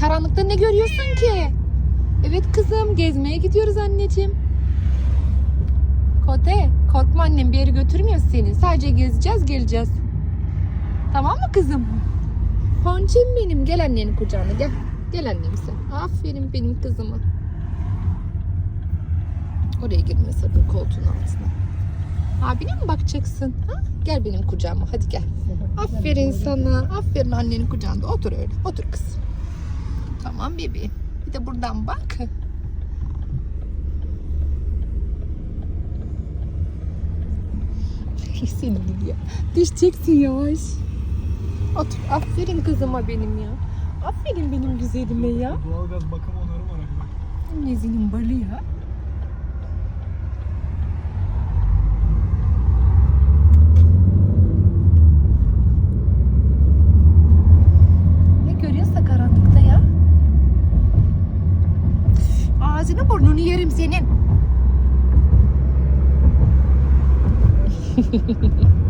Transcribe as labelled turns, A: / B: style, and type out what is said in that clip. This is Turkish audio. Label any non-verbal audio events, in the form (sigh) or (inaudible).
A: Karanlıkta ne görüyorsun ki? Evet kızım gezmeye gidiyoruz anneciğim. Kote korkma annem bir yere götürmüyor seni. Sadece gezeceğiz geleceğiz. Tamam mı kızım? Ponçim benim gel annenin kucağına gel. Gel annem sen. Aferin benim kızıma. Oraya girme sakın koltuğun altına. Abine mi bakacaksın? Ha? Gel benim kucağıma hadi gel. Aferin sana. Aferin annenin kucağında. Otur öyle. Otur kız. Tamam bebeğim. Bir de buradan bak. Seni ya. Düşeceksin yavaş. Otur. Aferin kızıma benim ya. Aferin benim güzelime ya.
B: Doğalgaz bakım onarım aracı bak.
A: Nezinin balı ya. Ne görüyorsa karanlıkta ya. Ağzını burnunu yerim senin. (laughs)